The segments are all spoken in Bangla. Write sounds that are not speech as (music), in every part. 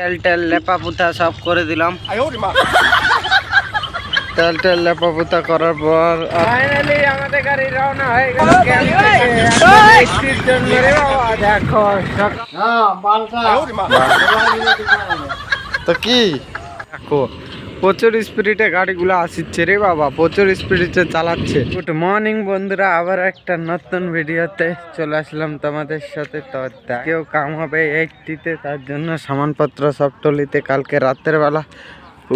তেল টেল লেপা পুতা সব করে দিলাম। তেল টেল লেপা পুতা করার পর ফাইনালি আমাদের গাড়ি রওনা হয়ে গেল। দেখো তো কি? দেখো প্রচুর স্পিডে গাড়িগুলো আসছে রে বাবা, প্রচুর স্পিডে চালাচ্ছে। গুড মর্নিং বন্ধুরা, আবার একটা নতুন ভিডিওতে চলে আসলাম তোমাদের সাথে তো কেউ কাম হবে এইটিতে তার জন্য সামানপত্র সব টলিতে কালকে রাতের বেলা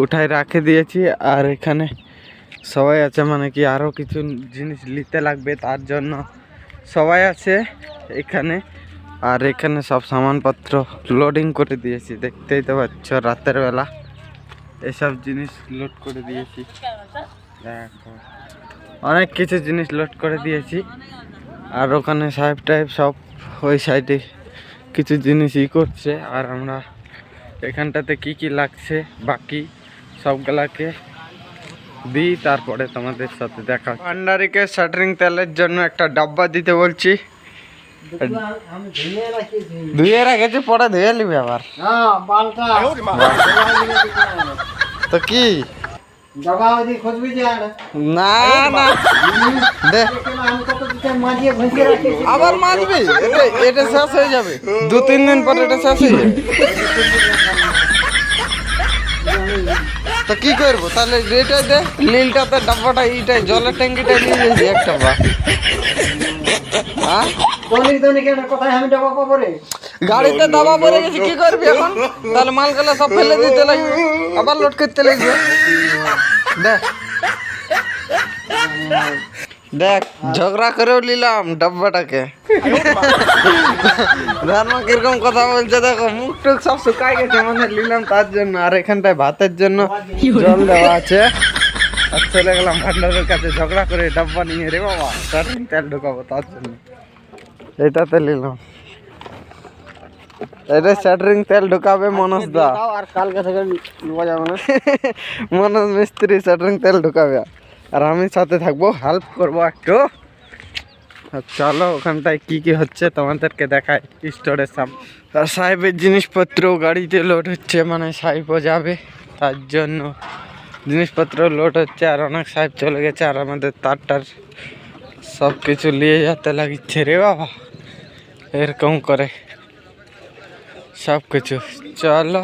উঠাই রাখে দিয়েছি। আর এখানে সবাই আছে মানে কি আরও কিছু জিনিস নিতে লাগবে, তার জন্য সবাই আছে এখানে। আর এখানে সব সামানপত্র লোডিং করে দিয়েছি, দেখতেই তো পাচ্ছ রাতের বেলা। এসব জিনিস লোড করে দিয়েছি। দেখো। অনেক কিছু জিনিস লোড করে দিয়েছি। আর ওখানে সাহেব টাইপ সব ওই সাইডে কিছু জিনিস ই করছে। আর আমরা এখানটাতে কি কি লাগছে, বাকি সবগুলাকে দিই। তারপরে তোমাদের সাথে দেখা ভান্ডারিকে শাটারিং তেলের জন্য একটা ডাব্বা দিতে বলছি। ধুয়ে রেখেছি পরে ধুয়ে নিবি আবার। তো কি? না না। আবার মারবি এটা এটা শেষ হয়ে যাবে। দু তিন দিন পর এটা শেষ হয়ে যাবে। তো কি করব? তাহলে এটাই দে। নীলটাতে ডাব্বাটা এইটাই জলের ট্যাঙ্কিটা নিয়ে যাচ্ছি একটা বা। গাড়িতে দাবা পড়ে গেছে, কি করবি এখন? তাহলে মালগুলো সব ফেলে দিতে লাগবে। আবার লোড করতে লাগবে। দেখ। দেখ, ঝগড়া করেও নিলাম ডাব্বাটাকে। ধর্ম কীরকম কথা বলছে দেখো মুখ টুক সব শুকাই গেছে মানে নিলাম তার জন্য। আর এখানটায় ভাতের জন্য জল দেওয়া আছে। আর চলে গেলাম ভান্ডারের কাছে ঝগড়া করে ডাব্বা নিয়ে রে বাবা স্টার্টিং তেল ঢুকাবো তার জন্য। এটাতে নিলাম। এটা স্যাটারিং তেল ঢুকাবে মনোজ দা। আর কালকে থেকে নেওয়া যাবে না। (laughs) মনোজ মিস্ত্রি স্যাটারিং তেল ঢুকাবে। আর আমি সাথে থাকব হেল্প করব একটু। চলো ওখানটায় কি কি হচ্ছে তোমাদেরকে দেখায় স্টোরের সামনে। আর সাহেবের জিনিসপত্র গাড়িতে লোড হচ্ছে মানে সাহেবও যাবে তার জন্য। জিনিসপত্র লোড হচ্ছে আর অনেক সাহেব চলে গেছে আর আমাদের তারটার সব কিছু নিয়ে যেতে লাগিচ্ছে রে বাবা। এরকম করে সব কিছু চলো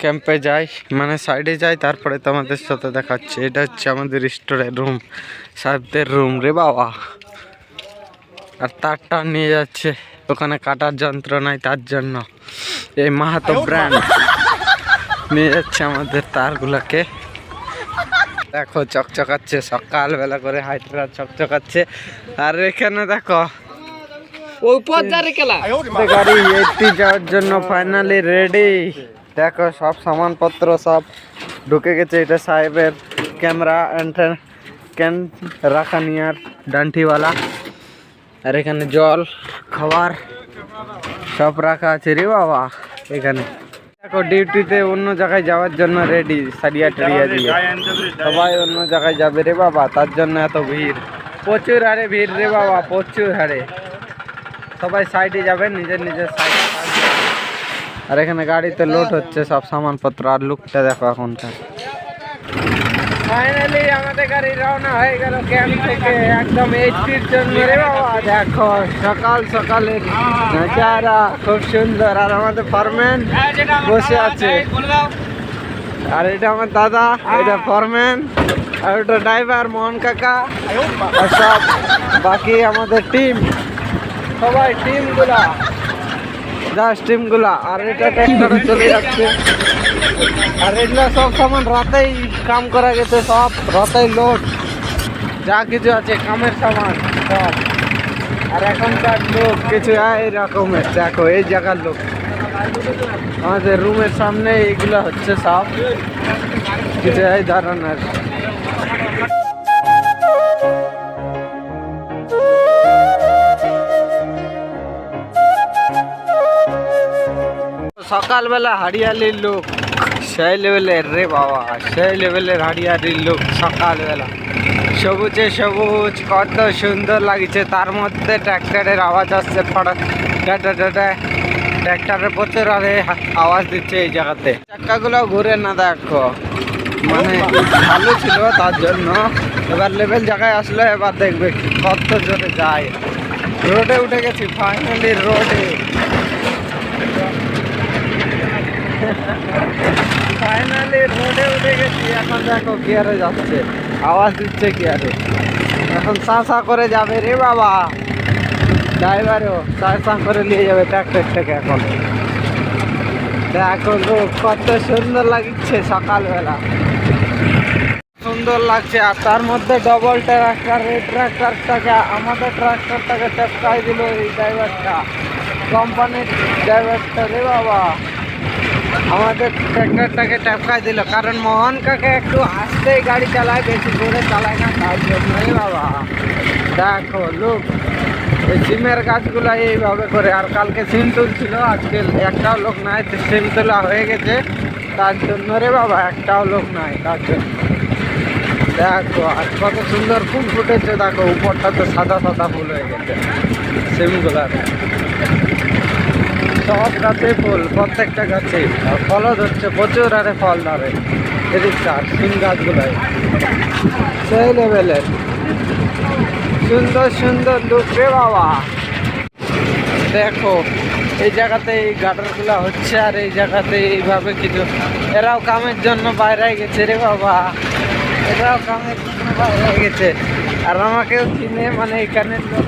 ক্যাম্পে যাই মানে সাইডে যাই তারপরে তোমাদের সাথে দেখাচ্ছে। এটা হচ্ছে আমাদের স্টোরের রুম সাহেবদের রুম রে বাবা। আর তারটা নিয়ে যাচ্ছে। ওখানে কাটার যন্ত্র নাই তার জন্য। এই মাহাতো ব্র্যান্ড নিয়ে যাচ্ছে আমাদের তারগুলোকে। দেখো চকচকাচ্ছে সকালবেলা করে হাইটরা চকচকাচ্ছে। আর এখানে দেখো গাড়ি এইটি যাওয়ার জন্য ফাইনালি রেডি দেখো সব সামানপত্র সব ঢুকে গেছে এটা সাহেবের ক্যামেরা অ্যান্টেন ক্যান রাখা নিয়ার ডান্টিওয়ালা। আর এখানে জল খাবার সব রাখা আছে রে বাবা এখানে। দেখো ডিউটিতে অন্য জায়গায় যাওয়ার জন্য রেডি সারিয়া টারিয়া দিয়ে। সবাই অন্য জায়গায় যাবে রে বাবা তার জন্য এত ভিড়। প্রচুর হারে ভিড় রে বাবা প্রচুর হারে। সবাই সাইডে যাবেন নিজের নিজের সাইডে আর এখানে গাড়িতে লোড হচ্ছে সব সামানপত্র আর লুকটা দেখো এখনটা ফাইনালি আমাদের গাড়ি রওনা হয়ে গেল ক্যাম্প থেকে। একদম এইটির জন্য। রে বাবা দেখো সকাল সকালের নজারা খুব সুন্দর। আর আমাদের ফরম্যান বসে আছে। আর এটা আমার দাদা এটা ফরম্যান আর ওটা ড্রাইভার মোহন কাকা। আর সব বাকি আমাদের টিম সবাই টিমগুলা জাস্ট টিমগুলা আর এটা ট্র্যাক্টরে চলে যাচ্ছে। আর এগুলা সব সামান রাতেই কাম করা গেছে, সব রাতেই লোড যা কিছু আছে, কামের সামান, সব। আর এখনকার লোক কিছু রকমের, দেখো, এই জায়গার লোক। আমাদের রুমের সামনে এইগুলো হচ্ছে সব। কিছু এই ধরনের। সকালবেলা হারিয়ালির লোক। সেই লেভেলের রে বাবা, সেই লেভেলের হারিয়ালির লোক সকালবেলা। সবুজে সবুজ, কত সুন্দর লাগছে। তার মধ্যে ট্র্যাক্টরের আওয়াজ আসছে ফটাক টাটা টাটা ট্র্যাক্টরে প্রচুর আরে আওয়াজ দিচ্ছে এই জায়গাতে। চাক্কাগুলো ঘুরে না দেখো। মানে ভালো ছিল তার জন্য। এবার লেভেল জায়গায় আসলে, এবার দেখবে কত জোরে যায়। রোডে উঠে গেছি ফাইনালি রোডে ফাইনালি রোডে উঠে গেছি এখন দেখো গিয়ারে যাচ্ছে। আওয়াজ দিচ্ছে গিয়ারে এখন সা সা করে যাবে রে বাবা। ড্রাইভারও সা সা করে নিয়ে যাবে ট্র্যাক্টরটাকে এখন। লোক কত সুন্দর লাগছে সকালবেলা। সুন্দর লাগছে, আর তার মধ্যে ডবল ট্রাক্টর এই ট্রাক্টরটাকে আমাদের ট্রাক্টরটাকে টপকাই দিল এই ড্রাইভারটা কোম্পানির ড্রাইভারটা রে বাবা। আমাদের ট্র্যাক্টরটাকে টপকাই দিল। কারণ মোহন কাকে একটু আস্তেই গাড়ি চালায়, বেশি জোরে চালায় না, তার জন্যই বাবা, দেখো লোক এই সিমের গাছগুলো এইভাবে করে, আর কালকে সিম তুলছিল আজকে একটাও লোক নাই সিম তোলা হয়ে গেছে, তার জন্য রে বাবা, একটাও লোক নাই, তার জন্য। দেখো, আর কত সুন্দর ফুল ফুটেছে, দেখো, উপরটা তো সাদা সাদা ফুল হয়ে গেছে, সিমগুলার। সব গাছে ফুল, প্রত্যেকটা গাছে। আর ফলও ধরছে প্রচুর, আরে ফল ধরে এদিকটা সিম গাছগুলোয়। সেই লেভেলের। সুন্দর সুন্দর লুক রে বাবা। দেখো, এই জায়গাতে এই গাটারগুলো হচ্ছে, আর এই জায়গাতে এইভাবে কিছু এরাও কামের জন্য বাইরে গেছে রে বাবা। এরাও কামের জন্য বাইরে গেছে। আর আমাকেও চিনে মানে এখানে লোক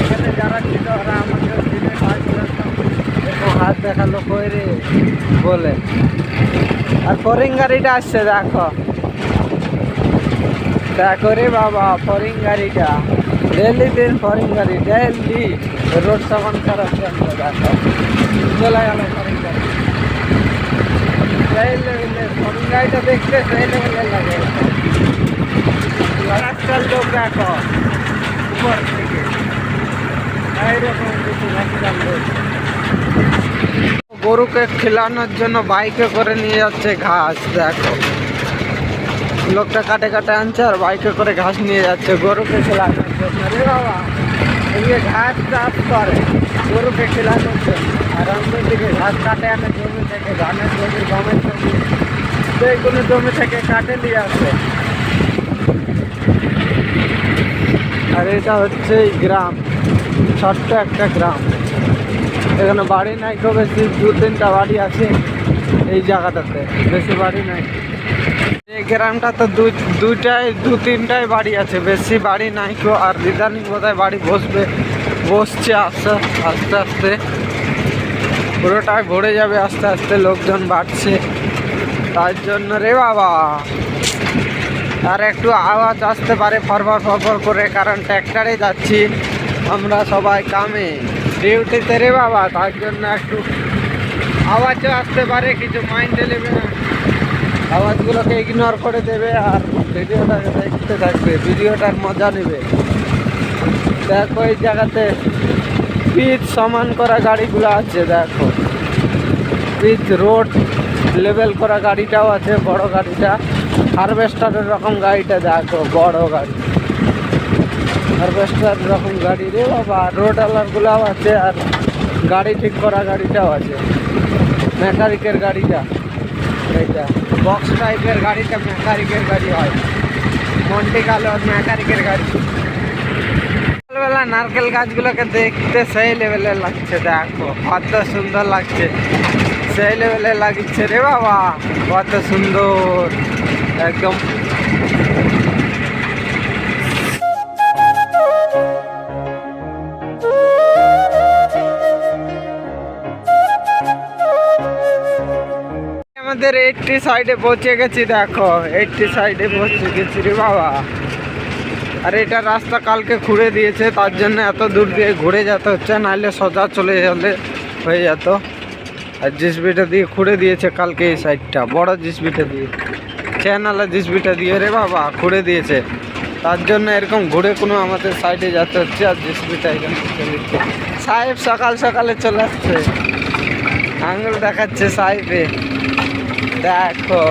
এখানে যারা ছিল, ওরা আমাকেও চিনে হাত দেখাল কই রে? বলে। আর ফরিং গাড়িটা আসছে, দেখো। দেখো রে বাবা ফরিং গাড়িটা। ডেলি দিন ফরিং গাড়ি ডেলি রোড সামান খারাপ দেখো। চলে গেল ফরিং গাড়ি। সেই লেভেলে ফরিং গাড়িটা দেখতে সেই লেভেলে লাগে। রাস্তার লোক দেখো, উপর থেকে। এইরকম কিছু রাস্তার লোক গরুকে খেলানোর জন্য বাইকে করে নিয়ে যাচ্ছে ঘাস, দেখো। লোকটা কাটে কাটে আনছে আর বাইকে করে ঘাস নিয়ে যাচ্ছে গরুকে খেলানোর জন্য। বাবা, এদিকে ঘাস চাষ করে, গরুকে খেলানোর জন্য। আর আমাদের দিকে ঘাস কাটে আনে জমি থেকে ধানের জমি গমের জমি। যে কোনো জমি থেকে কাটে নিয়ে আসে। আর এটা হচ্ছে গ্রাম, ছোট্ট একটা গ্রাম। এখানে বাড়ি নাই তো বেশি দু তিনটা বাড়ি আছে এই জায়গাটাতে। বেশি বাড়ি নাই। এই গ্রামটা তো দুই দুইটাই দু তিনটাই বাড়ি আছে। বেশি বাড়ি নাই কেউ আর ইদানিং বোধহয় বাড়ি বসবে, বসছে আস্তে আস্তে আস্তে। পুরোটাই ভরে যাবে আস্তে আস্তে, লোকজন বাড়ছে। তার জন্য রে বাবা। আর একটু আওয়াজ আসতে পারে, ফরফর ফরফর করে, কারণ ট্র্যাক্টরে যাচ্ছি। আমরা সবাই কামে। ডিউটিতে রে বাবা, তার জন্য একটু আওয়াজও আসতে পারে, কিছু মাইন্ডে নেবে না। আওয়াজগুলোকে ইগনোর করে দেবে আর ভিডিওটাকে দেখতে থাকবে, ভিডিওটার মজা নেবে। দেখো এই জায়গাতে পিচ সমান করা গাড়িগুলো আছে, দেখো। পিচ রোড লেভেল করা গাড়িটাও আছে, বড় গাড়িটা। হারভেস্টারের রকম গাড়িটা, দেখো, বড় গাড়ি। হারভেস্টার রকম গাড়ি, রে বাবা রোড আলারগুলাও আছে আর গাড়ি ঠিক করা গাড়িটাও আছে। মেকানিকের গাড়িটা, এইটা। বক্স টাইপের গাড়িটা মেকানিকের গাড়ি হয়। মন্টি কালো মেকানিকের গাড়ি। সকালবেলা নারকেল গাছগুলোকে দেখতে সেই লেভেলে লাগছে, দেখো, কত সুন্দর লাগছে। সেই লেভেলে লাগছে, রে বাবা, কত সুন্দর। একদম আমাদের এইটটি সাইডে পৌঁছে গেছি, দেখো। এইটটি সাইডে পৌঁছে গেছি রে বাবা। আর এটা রাস্তা কালকে খুঁড়ে দিয়েছে, তার জন্য এত দূর দিয়ে ঘুরে যেতে হচ্ছে, নাহলে সোজা চলে গেলে হয়ে যেত। আর জিসবিটা দিয়ে খুঁড়ে দিয়েছে কালকে এই সাইডটা, বড় জিসবিটা দিয়ে। চ্যানালা জিসবিটা দিয়ে রে বাবা, খুঁড়ে দিয়েছে। তার জন্য এরকম ঘুরে কোনো আমাদের সাইডে যেতে হচ্ছে, আর জিসবিটা এখানে সাহেব সকাল সকালে চলে আসছে। আঙুল দেখাচ্ছে সাহেবে দেখো।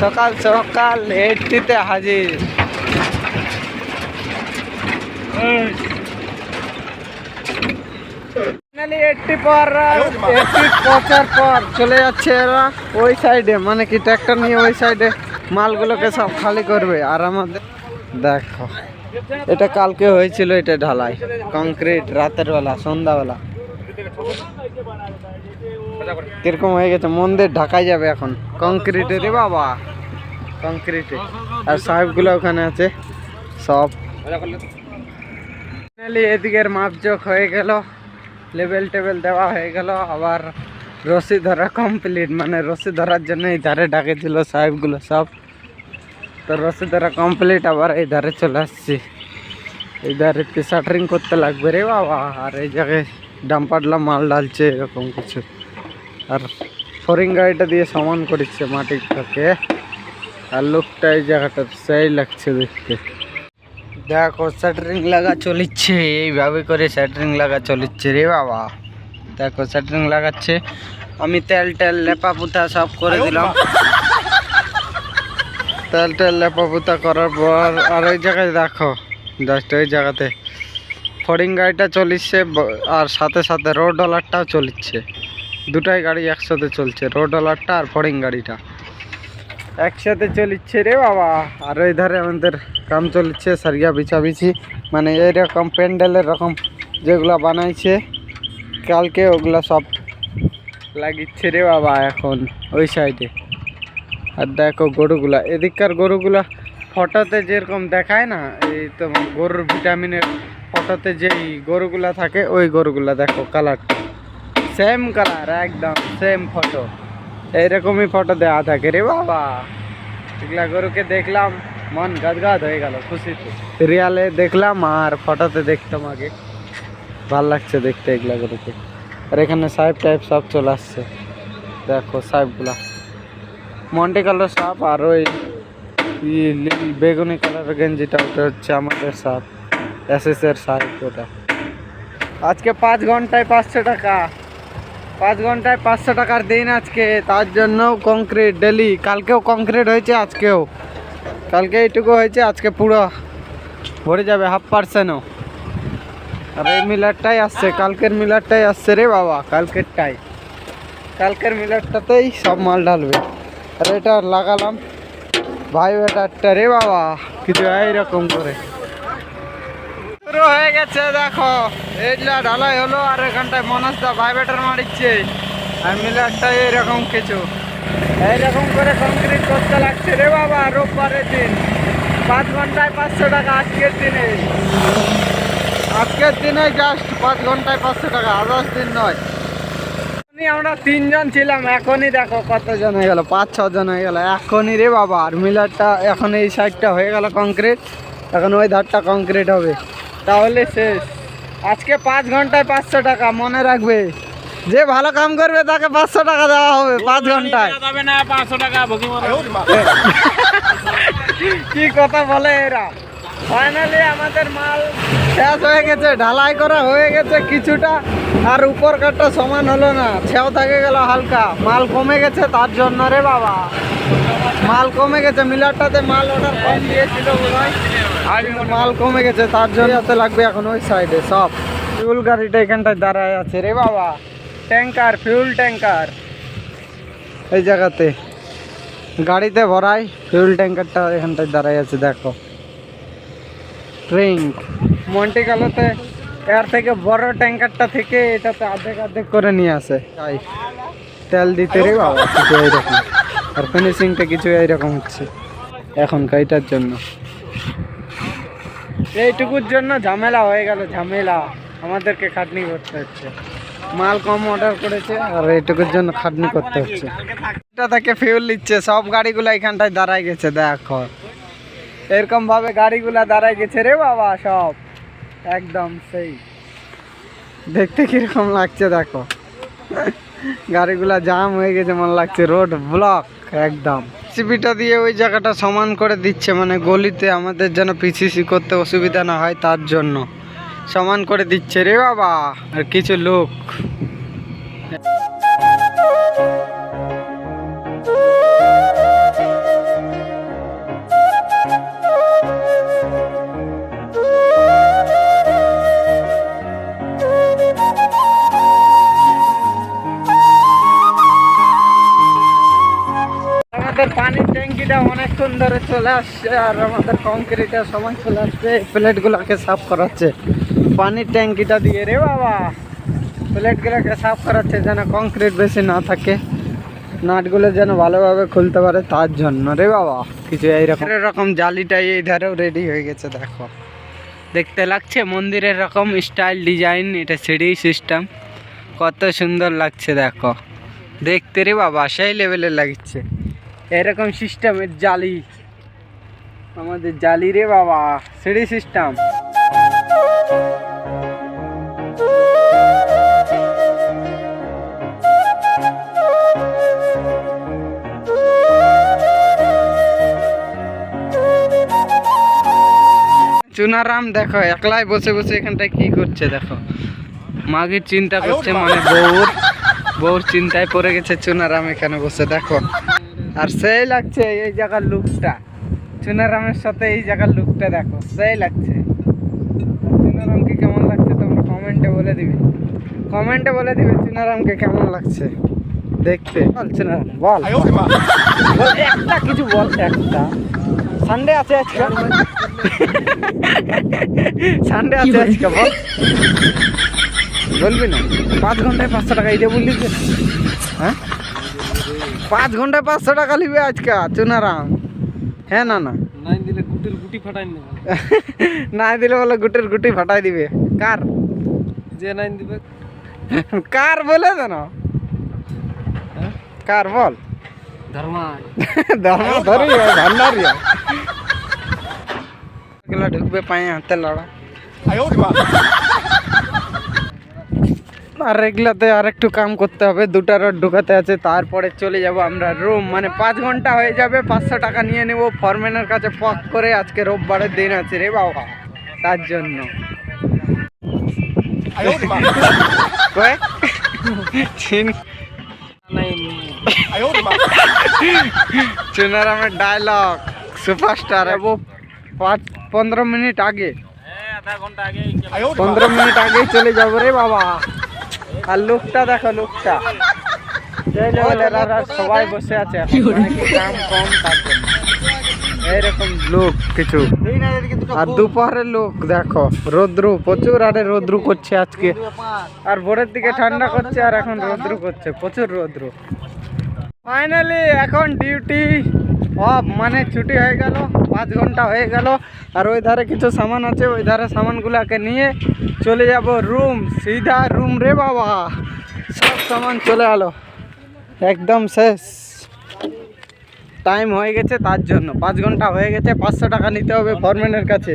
সকাল সকাল এইটটিতে হাজির। পর চলে যাচ্ছে ওই সাইডে মানে কি নিয়ে ওই সাইডে মালগুলোকে সব খালি করবে। আর আমাদের দেখো, এটা কালকে হয়েছিল এটা ঢালাই। কংক্রিট রাতের বেলা, সন্ধ্যাবেলা। কীরকম হয়ে গেছে? মন্দির ঢাকাই যাবে এখন। কংক্রিটে রে বাবা। কংক্রিটে আর সাহেবগুলো ওখানে আছে। সব। এদিকের মাপজোক হয়ে গেল। লেভেল টেবেল দেওয়া হয়ে গেল। আবার রশি ধরা কমপ্লিট মানে রশি ধরার জন্য এই ধারে ডাকেছিল সাহেবগুলো সব। তো রশি ধরা কমপ্লিট আবার এই ধারে চলে আসছি। এই ধারে শাটারিং করতে লাগবে রে বাবা। আর এই জায়গায় ডাম্পারলা মাল ডালছে এরকম কিছু। আর ফরিং গাড়িটা দিয়ে সমান করছে মাটিটাকে। আর লোকটা এই জায়গাটা সেই লাগছে দেখতে। দেখো শাটারিং লাগা চলিচ্ছে এইভাবে করে শাটারিং লাগা চলিচ্ছে রে বাবা। দেখো শাটারিং লাগাচ্ছে আমি তেল টেল লেপা পুতা সব করে দিলাম। তেল টেল লেপা পুতা করার পর আর ওই জায়গায় দেখো জাস্ট ওই জায়গাতে। ফরিং গাড়িটা চলিচ্ছে আর সাথে সাথে রোড ডলারটাও চলিচ্ছে। দুটাই গাড়ি একসাথে চলছে রোড ডলারটা আর ফরিং গাড়িটা। একসাথে চলিচ্ছে রে বাবা। আর ওই ধারে আমাদের কাম চলছে, সারিয়া বিছাবিছি। মানে এইরকম প্যান্ডেলের রকম যেগুলো বানাইছে, কালকে ওগুলো সব লাগিচ্ছে রে বাবা এখন, ওই সাইডে। আর দেখো গরুগুলা, এদিককার গরুগুলা ফটোতে যেরকম দেখায় না, এই তোমার গরুর ভিটামিনের ফটোতে যেই গরুগুলা থাকে, ওই গরুগুলা দেখো কালারটা সেম কালার একদম সেম ফটো এইরকমই ফটো দেওয়া থাকে রে বাবা। এগুলা গরুকে দেখলাম মন গাদগাদ হয়ে গেল, খুশিতে। রিয়ালে দেখলাম আর ফটোতে দেখতাম আগে। ভালো লাগছে দেখতে এগুলা গরুকে। আর এখানে সাহেব টাইপ সব চলে আসছে। দেখো সাহেবগুলা মন্টি কালার সাপ আর ওই বেগুনি কালারের গেঞ্জিটা, ওটা হচ্ছে আমাদের সাপ। এস এস এর সাহেব ওটা। আজকে পাঁচ ঘন্টায় পাঁচশো টাকা। পাঁচ ঘন্টায় পাঁচশো টাকার দিন আজকে, তার জন্য কংক্রিট ডেলি কালকেও কংক্রিট হয়েছে, আজকেও। কালকে এইটুকু হয়েছে, আজকে পুরো ভরে যাবে হাফ পার্সেন্টও আর এই মিলারটাই আসছে, কালকের মিলারটাই আসছে রে বাবা, কালকেরটাই। কালকের মিলারটাতেই সব মাল ঢালবে। আর এটা লাগালাম, ভাই বেটারটা রে বাবা, কিছু এইরকম করে। হয়ে গেছে, দেখো। এইগুলা ঢালাই হলো, আর এখানটায় মনসদা ভাইবেটার মারিচ্ছে। আর মিলারটা এরকম কিছু। এইরকম করে কংক্রিট করতে লাগছে রে বাবা, রোববারের দিন। পাঁচ ঘন্টায় পাঁচশো টাকা আজকের দিনে। আজকের দিনে জাস্ট পাঁচ ঘন্টায় পাঁচশো টাকা, আদার্স দিন নয়। আমরা তিনজন ছিলাম, এখনই দেখো কতজন হয়ে গেল, পাঁচ, ছজন হয়ে গেল। এখনই রে বাবা, আর মিলারটা এখন এই সাইডটা হয়ে গেল কংক্রিট এখন ওই ধারটা কংক্রিট হবে। তাহলে শেষ। আজকে পাঁচ ঘন্টায় পাঁচশো টাকা মনে রাখবে। যে ভালো কাম করবে তাকে পাঁচশো টাকা দেওয়া হবে পাঁচ ঘন্টায়। পাঁচশো টাকা ভুকি কি কথা বলে এরা? ফাইনালি আমাদের মাল শেষ হয়ে গেছে ঢালাই করা হয়ে গেছে কিছুটা আর উপর কাঠটা সমান হলো না। ছেও থাকে গেল হালকা। মাল কমে গেছে তার জন্য রে বাবা। মাল কমে গেছে মিলারটাতে মাল অর্ডার কম দিয়েছিল কিন্তু মাল কমে গেছে, তার জন্য হতে লাগবে এখন ওই সাইডে সব। ফিউল গাড়িটা এখানটায় দাঁড়ায় আছে রে বাবা। Tanker fuel tanker. এই জায়গাতে। গাড়িতে ভরাই ফিউল ট্যাঙ্কারটা এখানটায় দাঁড়াই আছে, দেখো। ড্রিঙ্ক মন্টি কালোতে এর থেকে বড় ট্যাঙ্কারটা থেকে এটাতে অর্ধেক অর্ধেক করে নিয়ে আসে। তাই তেল দিতে রে বাবা, কিছু এইরকম। আর ফিনিশিংটা কিছু এইরকম হচ্ছে। এখন গাড়িটার জন্য। এইটুকুর জন্য ঝামেলা হয়ে গেল, ঝামেলা। আমাদেরকে খাটনি করতে হচ্ছে। মাল কম অর্ডার করেছে, আর এইটুকুর জন্য খাটনি করতে হচ্ছে। এটা থেকে ফিউল নিচ্ছে, সব গাড়িগুলো এখানটায় দাঁড়ায় গেছে, দেখো। এরকম ভাবে গাড়িগুলা দাঁড়ায় গেছে রে বাবা, সব। একদম সেই। দেখতে কীরকম লাগছে, দেখো। গাড়িগুলা জাম হয়ে গেছে, মনে লাগছে রোড ব্লক একদম। সিপিটা দিয়ে ওই জায়গাটা সমান করে দিচ্ছে মানে গলিতে আমাদের যেন পিসিসি করতে অসুবিধা না হয় তার জন্য। সমান করে দিচ্ছে রে বাবা, আর কিছু লোক। অনেকক্ষণ ধরে চলে আসছে আর আমাদের কংক্রিটের সময় চলে আসছে। এই প্লেটগুলোকে সাফ করাচ্ছে। পানির ট্যাঙ্কিটা দিয়ে রে বাবা। প্লেটগুলোকে সাফ করাচ্ছে যেন কংক্রিট বেশি না থাকে। নাটগুলো যেন ভালোভাবে খুলতে পারে তার জন্য। রে বাবা, কিছু এইরকম। এরকম জালিটাই এই ধারেও রেডি হয়ে গেছে, দেখো। দেখতে লাগছে মন্দিরের রকম স্টাইল ডিজাইন এটা সিঁড়ি সিস্টেম কত সুন্দর লাগছে, দেখো। দেখতে রে বাবা, সেই লেভেলের লাগছে। এরকম সিস্টেমের জালি। আমাদের জালি রে বাবা সিঁড়ি সিস্টেম চুনারাম দেখো একলাই বসে বসে এখানটায় কি করছে দেখো। মাগির চিন্তা করছে মানে বউর বউর চিন্তায় পড়ে গেছে চুনারাম এখানে বসে দেখো। আর সেই লাগছে এই জায়গার লুকটা চুনারামের সাথে এই জায়গার লুকটা দেখো সেই লাগছে। চুনারামকে কেমন লাগছে তোমরা কমেন্টে বলে দিবে। কমেন্টে বলে দিবে চুনারামকে কেমন লাগছে দেখতে। বল চুনারাম বল। একটা কিছু বল একটা। সানডে আছে আজকে? সানডে আছে আজকে বল। বলবি না? পাঁচ ঘন্টায় পাঁচশো টাকা এটা বললি তো? হ্যাঁ? পাঁচ ঘন্টায় পাঁচশো টাকা নিবে আজকে চুনারাম হ্যাঁ না না নাই দিলে গুটির গুটি ফাটাই নেবে না দিলে বলে গুটের গুটি ফাটাই দিবে কার যে নাই দিবে কার বলে দেন কার বল ধর্মা ধর্ম ধরি ভান্ডারি এগুলো ঢুকবে পায়ে হাতে লড়া আর এগুলাতে আর একটু কাম করতে হবে। দুটা রড ঢুকাতে আছে তারপরে চলে যাব আমরা রুম মানে পাঁচ ঘণ্টা হয়ে যাবে পাঁচশো টাকা নিয়ে নেব। ফরম্যানের কাছে পক করে আজকে রোববারের দিন আছে রে বাবা। তার জন্য। চুনারামের ডায়লগ সুপারস্টার এবং পাঁচ পনেরো মিনিট আগে। আগে পনেরো মিনিট আগেই চলে যাব রে বাবা। আর লোকটা দেখো লোকটা। সবাই বসে আছে। দাম কম তার জন্য। এইরকম লোক কিছু। আর দুপুরের লোক দেখো রোদ্রু প্রচুর আরে রোদ্রু করছে আজকে। আর ভোরের দিকে ঠান্ডা করছে আর এখন রোদ্রু করছে প্রচুর রোদ্রু। ফাইনালি এখন ডিউটি অফ মানে ছুটি হয়ে গেল, পাঁচ ঘণ্টা হয়ে গেল। আর ওই ধারে কিছু সামান আছে, ওই ধারে সামানগুলোকে নিয়ে চলে যাব রুম, সিধা রুম রে বাবা। সব সামান চলে গেলো একদম শেষ। টাইম হয়ে গেছে তার জন্য। পাঁচ ঘণ্টা হয়ে গেছে, পাঁচশো টাকা নিতে হবে ফরম্যানের কাছে।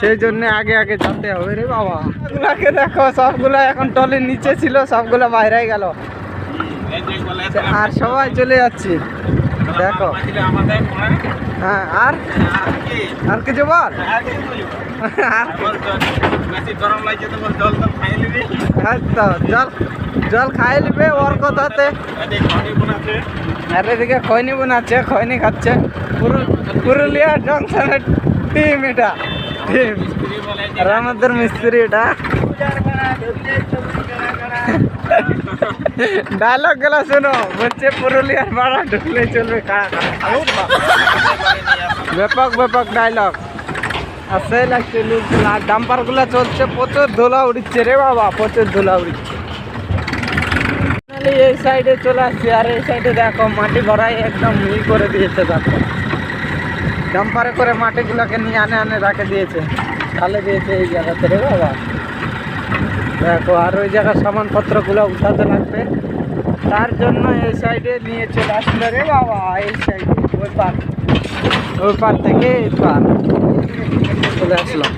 সেই জন্য আগে আগে যেতে হবে রে বাবা। গুলাকে দেখো, সবগুলো এখন টলের নিচে ছিল, সবগুলো বাইরে গেল। আর সবাই চলে যাচ্ছি। দেখো। হ্যাঁ আর? আর কিছু বল? জল জল খাই নিবে ওর কথাতে। আর এদিকে খৈনি বানাচ্ছে, খৈনি খাচ্ছে। পুরু- পুরুলিয়া জংশনের টিম এটা। টিম। আর আমাদের মিস্ত্রি এটা ডায়লগগুলা শোনো, বলছে পুরুলিয়ার ভাড়া ঢুকলে চলবে। ব্যাপক ব্যাপক ডায়লগ আর সেই লাগছে লুকগুলো আর ডাম্পারগুলা চলছে, প্রচুর ধুলা উড়িচ্ছে রে বাবা, প্রচুর ধুলা উড়িচ্ছে। এই সাইডে চলে আসছি, আর এই সাইডে দেখো, মাটি ভরাই একদম ই করে দিয়েছে, দেখো। ডাম্পারে করে মাটিগুলোকে নিয়ে আনে আনে রাখে দিয়েছে। ঢালে দিয়েছে এই জায়গাতে রে বাবা। দেখো, আর ওই জায়গার সামানপত্রগুলো উঠাতে লাগবে। তার জন্য এই সাইডে নিয়ে চলে আসলো রে বাবা, এই সাইডে ওই পার। ওই পার থেকে এই পার। চলে আসলাম।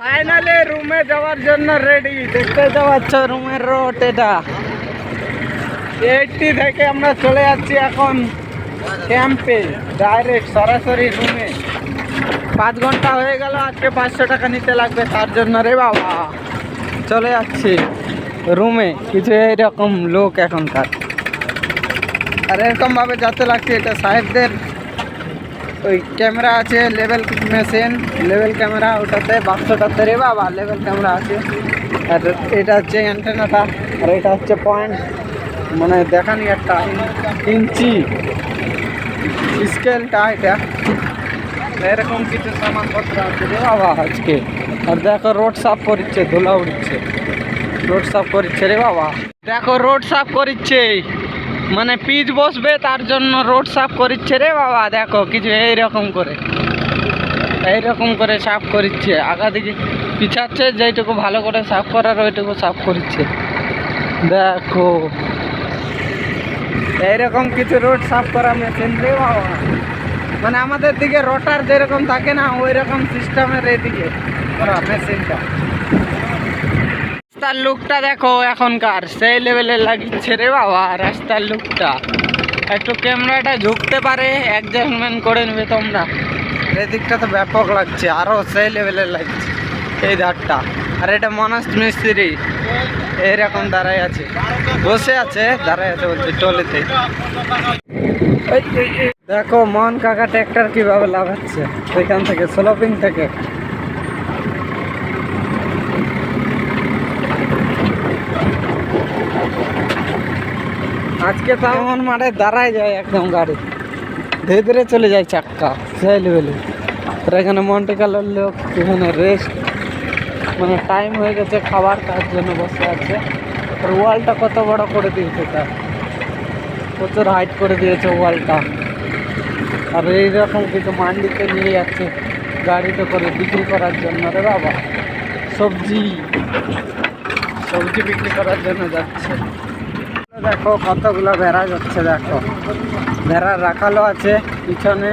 ফাইনালি রুমে যাওয়ার জন্য রেডি দেখতে যাওয়াচ্ছ রুমের রোড এটা। এইটি থেকে আমরা চলে যাচ্ছি এখন ক্যাম্পে ডাইরেক্ট সরাসরি রুমে পাঁচ ঘণ্টা হয়ে গেল, আজকে পাঁচশো টাকা নিতে লাগবে তার জন্য রে বাবা। চলে যাচ্ছি রুমে। কিছু এরকম লোক এখনকার। আর এরকমভাবে যাতে লাগছে, এটা সাহেবদের ওই ক্যামেরা আছে, লেভেল মেশিন, লেভেল ক্যামেরা, ওটাতে বাক্সটাতে রে বাবা, লেভেল ক্যামেরা আছে। আর এটা হচ্ছে অ্যান্টেনাটা, আর এটা হচ্ছে পয়েন্ট। মানে দেখানি একটা ইঞ্চি স্কেলটা এটা। এরকম কিছু সামানপত্র আছে রে বাবা আজকে। আর দেখো রোড সাফ করছে ধুলা উড়ছে রোড সাফ করছে রে বাবা। দেখো রোড সাফ করছে মানে পিচ বসবে, তার জন্য রোড সাফ করছে রে বাবা। দেখো কিছু এইরকম করে। এইরকম করে সাফ করছে আগা দিকে পিছাচ্ছে, যেইটুকু ভালো করে সাফ করার ওইটুকু সাফ করছে দেখো। এইরকম কিছু রোড সাফ করা মেশিন রে বাবা। মানে আমাদের দিকে রোটার যেরকম থাকে না ওই রকম সিস্টেমের এদিকে। রাস্তার লুকটা দেখো এখনকার সেই লেভেলে লাগিচ্ছে রে বাবা রাস্তার লুকটা। একটু ক্যামেরাটা ঝুঁকতে পারে অ্যাডজাস্টমেন্ট করে নেবে তোমরা। এদিকটা তো ব্যাপক লাগছে আরও সেই লেভেলের লাগছে এই ধারটা। আর এটা মনাস মিস্ত্রি এইরকম দাঁড়াই আছে। বসে আছে দাঁড়াই আছে বলছে টলেতে। দেখো মন কাকা ট্র্যাক্টর কীভাবে লাগাচ্ছে সেখান থেকে স্লোপিং থেকে। আজকে তো এমন মাঠে দাঁড়ায় যায় একদম গাড়ি। ধীরে ধীরে চলে যায় চাক্কা, সেই লেভেলে আর এখানে মন্টে কালার লোক, এখানে রেস্ট মানে টাইম হয়ে গেছে খাবার তার জন্য বসে আছে। আর ওয়ালটা কত বড় করে দিয়েছে তার। প্রচুর হাইট করে দিয়েছে ওয়ালটা আর এইরকম কিছু মান্ডিতে নিয়ে যাচ্ছে গাড়িতে করে বিক্রি করার জন্য। রে বাবা, সবজি। সবজি বিক্রি করার জন্য যাচ্ছে। দেখো কতগুলো ভেড়া যাচ্ছে দেখো। ভেড়া রাখালো আছে পিছনে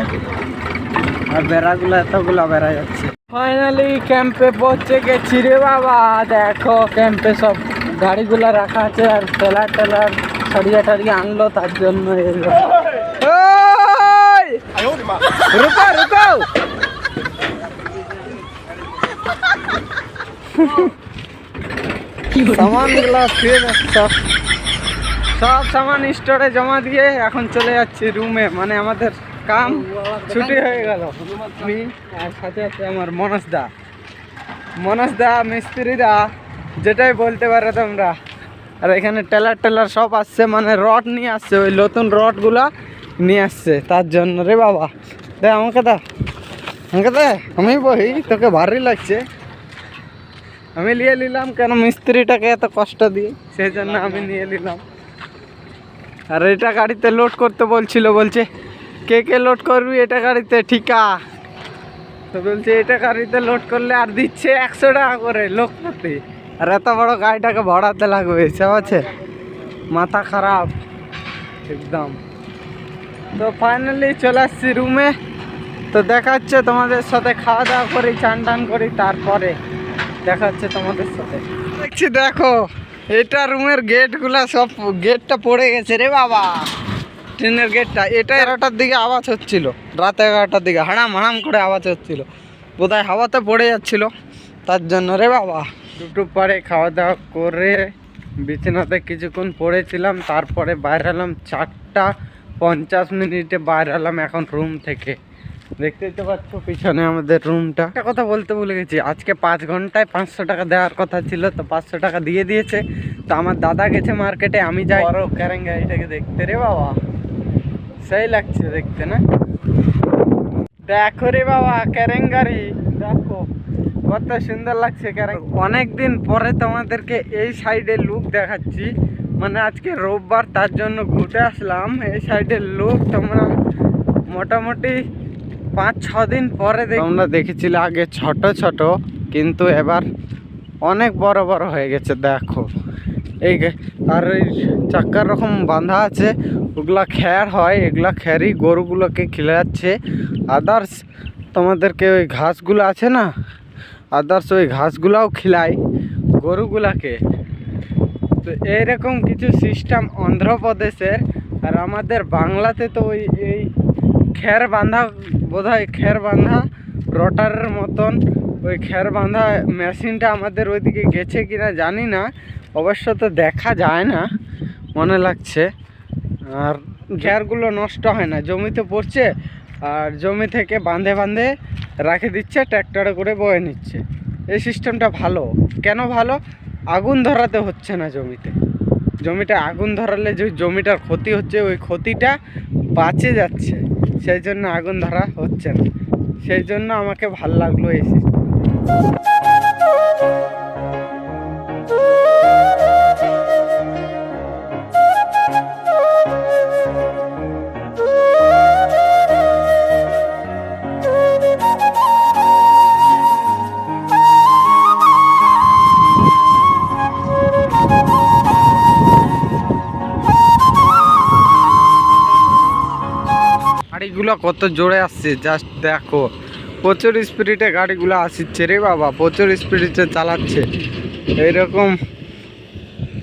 আর বেড়াগুলো এতগুলো বেড়া যাচ্ছে। ফাইনালি ক্যাম্পে পৌঁছে গেছি রে বাবা। দেখো ক্যাম্পে সব গাড়িগুলো রাখা আছে আর টেলার টেলার ছড়িয়ে টড়িয়ে আনলো তার জন্য এলো। রুকো রুকো! (laughs) সব সব সামান স্টোরে জমা দিয়ে এখন চলে যাচ্ছি রুমে। মানে আমাদের কাম ছুটি হয়ে গেল। আমি আর সাথে আছে আমার মনস দা। মনস দা, মিস্ত্রি দা, যেটাই বলতে পারো তোমরা। আর এখানে টেলার টেলার সব আসছে মানে রড নিয়ে আসছে, ওই নতুন রডগুলা নিয়ে আসছে। তার জন্য রে বাবা। দে, আমাকে দা। আমাকে দে। আমি বহি, তোকে ভারী লাগছে। আমি নিয়ে নিলাম কেন মিস্ত্রিটাকে এত কষ্ট দিই সেই জন্য আমি নিয়ে নিলাম। আর এটা গাড়িতে লোড করতে বলছিল, বলছে, কে কে লোড করবি এটা গাড়িতে? ঠিকা। তো বলছে, এটা গাড়িতে লোড করলে আর দিচ্ছে একশো টাকা করে লোক প্রতি আর এত বড় গাড়িটাকে ভাড়াতে লাগবে সব আছে? মাথা খারাপ, একদম। তো ফাইনালি চলে আসছি রুমে তো দেখা হচ্ছে তোমাদের সাথে, খাওয়া দাওয়া করি, চান টান করি, তারপরে দেখা হচ্ছে তোমাদের সাথে। দেখছি, দেখো। এটা রুমের গেটগুলা সব গেটটা পড়ে গেছে রে বাবা। ট্রেনের গেটটা। এটা এগারোটার দিকে আওয়াজ হচ্ছিল। রাত এগারোটার দিকে হাড়াম হাড়াম করে আওয়াজ হচ্ছিল। বোধহয় হাওয়াতে পড়ে যাচ্ছিল। তার জন্য রে বাবা। দুটো পরে খাওয়া দাওয়া করে বিছানাতে কিছুক্ষণ পড়েছিলাম। তারপরে বাইরে হলাম চারটা পঞ্চাশ মিনিটে। বাইরে হলাম এখন রুম থেকে। দেখতেই তো পাচ্ছ পিছনে আমাদের রুমটা একটা কথা বলতে ভুলে গেছি, আজকে পাঁচ ঘন্টায় পাঁচশো টাকা দেওয়ার কথা ছিল, তো পাঁচশো টাকা দিয়ে দিয়েছে। তো আমার দাদা গেছে মার্কেটে আমি যাই। বড় ক্যারেং গাড়িটাকে দেখতে রে বাবা। সেই লাগছে দেখতে, না? দেখো রে বাবা, ক্যারেং গাড়ি। দেখো, কত সুন্দর লাগছে ক্যারেং। অনেক দিন পরে তোমাদেরকে এই সাইডে লুক দেখাচ্ছি। মানে আজকে রোববার, তার জন্য ঘুরতে আসলাম। এই সাইডের লুক তোমরা মোটামুটি পাঁচ ছ দিন পরে তোমরা দেখেছিলে আগে ছোট ছোট, কিন্তু এবার অনেক বড় বড় হয়ে গেছে, দেখো। এই আর ওই চাক্কার রকম বাঁধা আছে, ওগুলা খ্যার হয়, এগুলা খ্যারই গরুগুলোকে খিলাচ্ছে আদার্স তোমাদেরকে ওই ঘাসগুলো আছে না? আদার্স ওই ঘাসগুলাও খিলাই গরুগুলাকে। তো এইরকম কিছু সিস্টেম অন্ধ্রপ্রদেশের, আর আমাদের বাংলাতে তো ওই, এই খের বাঁধা, বোধহয় খের বাঁধা রটারের মতন ওই খের বাঁধা মেশিনটা আমাদের ওইদিকে গেছে কিনা জানি না, অবশ্য তো দেখা যায় না, মনে লাগছে। আর খেরগুলো নষ্ট হয় না, জমিতে পড়ছে, আর জমি থেকে বাঁধে বাঁধে রাখে দিচ্ছে, ট্র্যাক্টরে করে বয়ে নিচ্ছে। এই সিস্টেমটা ভালো। কেন ভালো? আগুন ধরাতে হচ্ছে না জমিতে। জমিটা আগুন ধরালে যে জমিটার ক্ষতি হচ্ছে, ওই ক্ষতিটা বাঁচে যাচ্ছে। সেই জন্য আগুন ধরা হচ্ছে না সেই জন্য আমাকে ভালো লাগল এই system। কত জোরে আসছে জাস্ট দেখো। প্রচুর স্পিডে গাড়িগুলো আসছে রে বাবা, প্রচুর স্পিডে চালাচ্ছে। এইরকম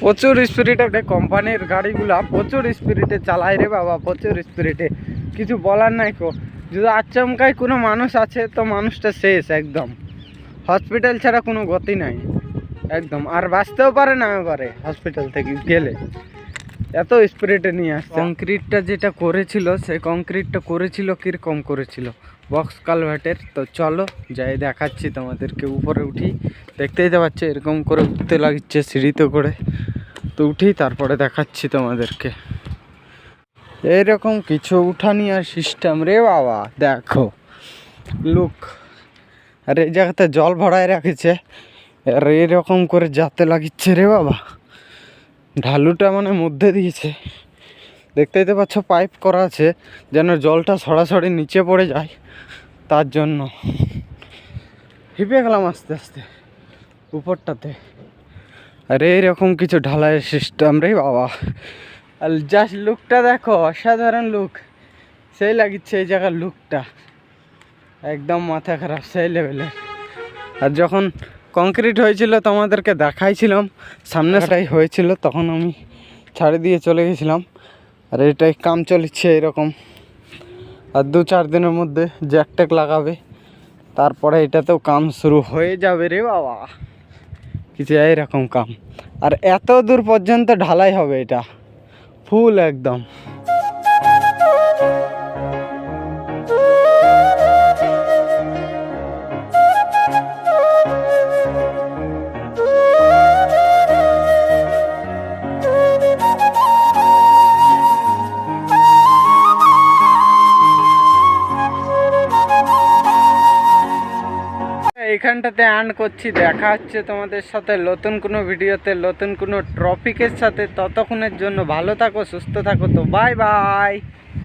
প্রচুর স্পিডে কোম্পানির গাড়িগুলা প্রচুর স্পিডে চালায় রে বাবা, প্রচুর স্পিডে কিছু বলার নাই কো। যদি আচমকায় কোনো মানুষ আছে, তো মানুষটা শেষ একদম। হসপিটাল ছাড়া কোনো গতি নাই। একদম। আর বাঁচতেও পারে না পারে হসপিটাল থেকে গেলে। এত স্প্রেটে নিয়ে আসছে। কংক্রিটটা যেটা করেছিল, সেই কংক্রিটটা করেছিল, কীরকম করেছিল? বক্স কালভার্টের তো চলো, যাই দেখাচ্ছি তোমাদেরকে। উপরে উঠি, দেখতেই তো পাচ্ছ, এরকম করে উঠতে লাগছে সিঁড়িতে করে। তো উঠি, তারপরে দেখাচ্ছি তোমাদেরকে। এইরকম কিছু উঠানি আর সিস্টেম রে বাবা, দেখো। লুক আর এই জায়গাতে জল ভরায় রাখেছে। আর এরকম করে যাতে লাগিচ্ছে রে বাবা। ঢালুটা মানে মধ্যে দিয়েছে। দেখতেই তো পাচ্ছ, পাইপ করা আছে, যেন জলটা সরাসরি নিচে পড়ে যায়। তার জন্য হিপে গেলাম আস্তে আস্তে, উপরটাতে। আর এইরকম কিছু ঢালাইয়ের সিস্টেম রে বাবা। আর জাস্ট লুকটা দেখো, অসাধারণ লুক সেই লাগিচ্ছে এই জায়গার লুকটা একদম মাথা খারাপ, সেই লেভেলের আর যখন কংক্রিট হয়েছিল তোমাদেরকে দেখাইছিলাম। সামনেটাই হয়েছিল তখন আমি ছাড়ে দিয়ে চলে গেছিলাম। আর এটাই কাম চলছে এরকম। আর দু চার দিনের মধ্যে জ্যাক ট্যাক লাগাবে। তারপরে এটাতেও কাম শুরু হয়ে যাবে রে বাবা। কিছু এইরকম কাম। আর এত দূর পর্যন্ত ঢালাই হবে এটা। ফুল একদম। এইখানটাতে অ্যান্ড করছি। দেখা হচ্ছে তোমাদের সাথে নতুন কোনো ভিডিওতে, নতুন কোনো টপিকের সাথে। ততক্ষণের জন্য ভালো থাকো, সুস্থ থাকো। তো বাই বাই